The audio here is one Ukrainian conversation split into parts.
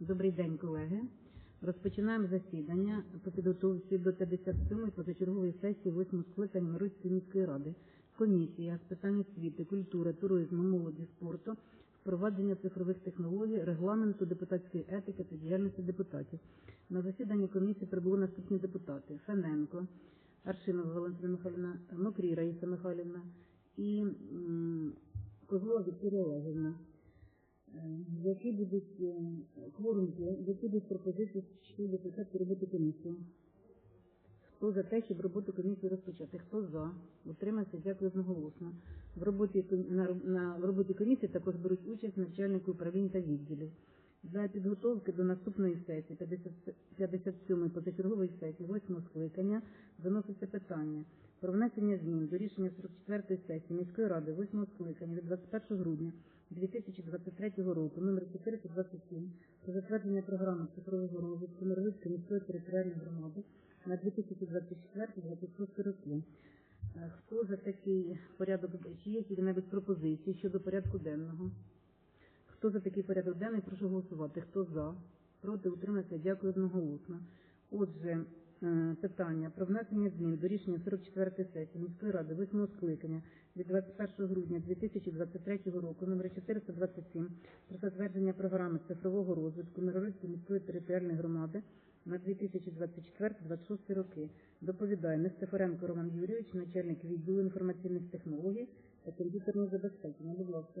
Добрий день, колеги. Розпочинаємо засідання по підготовці до 57-ї позачергової сесії 8 скликання Мируцької міської ради. Комісія з питань освіти, культури, туризму, молоді, спорту, впровадження цифрових технологій, регламенту депутатської етики та діяльності депутатів. На засіданні комісії прибули наступні депутати: Фененко, Аршинова Валентина Михайлівна, Мокрій Раїса Михайлівна і Козлова Вікторія Олегівна. Е, Які будуть е, які будуть пропозиції щодо початку роботи комісії? Хто за те, щоб роботу комісії розпочати? Хто за? Утримався, дякую одноголосно. В роботі, на, на, в роботі комісії також беруть участь начальники управлінь та відділів. Для підготовки до наступної сесії, 50 57-ї позачергової сесії, 8 скликання, виноситься питання про внесення змін до рішення 44-ї сесії міської ради 8 скликання від 21 грудня 2023 року номер 427 про затвердження програми цифрового розвитку Миргизької міської територіальної громади на 2024-2026 роки. Хто за такий порядок, чи є які-небудь пропозиції щодо порядку денного? Хто за такий порядок денний, прошу голосувати. Хто за? Проти утримався, дякую одноголосно. Отже, питання про внесення змін до рішення 44 сесії міської ради 8 скликання від 21 грудня 2023 року номер 427 про затвердження програми цифрового розвитку Миргородської міської територіальної громади на 2024-2026 роки. Доповідає Нестефоренко Роман Юрійович, начальник відділу інформаційних технологій та комп'ютерного забезпечення. Будь ласка.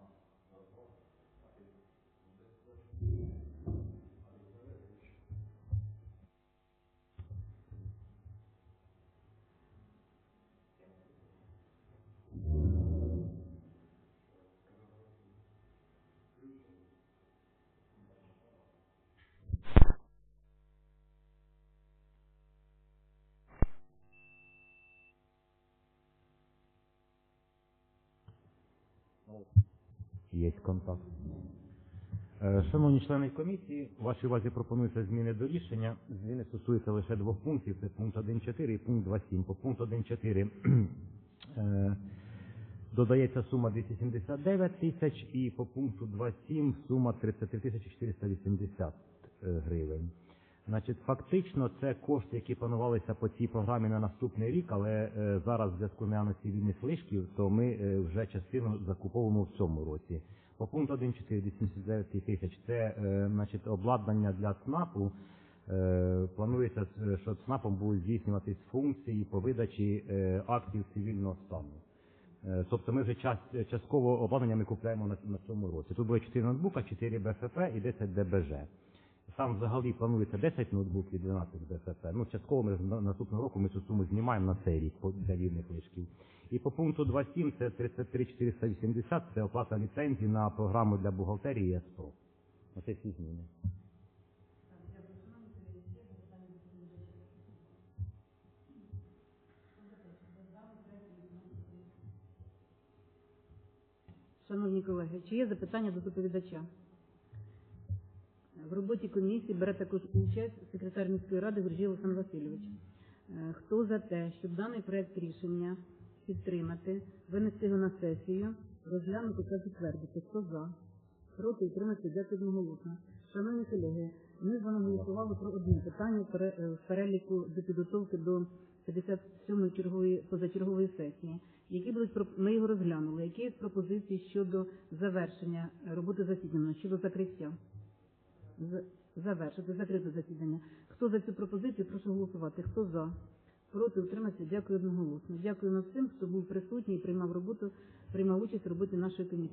Є контакт. Е, Шановні члени комісії, вашій увазі пропонуються зміни до рішення. Зміни стосуються лише двох пунктів. Це пункт 1.4 і пункт 2.7. По пункту 1.4 е, додається сума 279 тисяч і по пункту 2.7 сума 33 тисячі 480 е, гривень. Значить, фактично це кошти, які планувалися по цій програмі на наступний рік, але е, зараз в зв'язку наявності вільних лишків, то ми е, вже частину закуповуємо в цьому році. По пункту 1.4 279 тисяч це е, значить, обладнання для ЦНАПу. Е, Планується, е, що ЦНАПом будуть здійснюватись функції по видачі е, актів цивільного стану. Е, Тобто ми вже час- частково обладнання ми купляємо на, на цьому році. Тут буде 4 ноутбука, 4 БФП і 10 ДБЖ. Там взагалі планується 10 ноутбуків і 12 БФП. Ну, частково ми наступного року ми цю суму знімаємо на цей рік для вільних лишків. І по пункту 2.7 це 33 480, це оплата ліцензій на програму для бухгалтерії і ЕСПРО. Оце всі зміни. Шановні колеги, чи є запитання до доповідача? В роботі комісії бере також участь секретар міської ради Гуржій Олександр Васильович. Е, Хто за те, щоб даний проект рішення підтримати, винести його на сесію, розглянути та затвердити? Хто за? Проти утримати, дякую одноголосно. Шановні колеги, ми з вами голосували про одне питання е, в переліку до підготовки до 57-ї чергової позачергової сесії. Які будуть ми його розглянули? Які пропозиції щодо завершення роботи засідання щодо закриття? Завершити закрите засідання. Хто за цю пропозицію? Прошу голосувати. Хто за? Проти утриматися. Дякую одноголосно. Дякую всім, хто був присутній і приймав роботу, приймав участь в нашої комісії.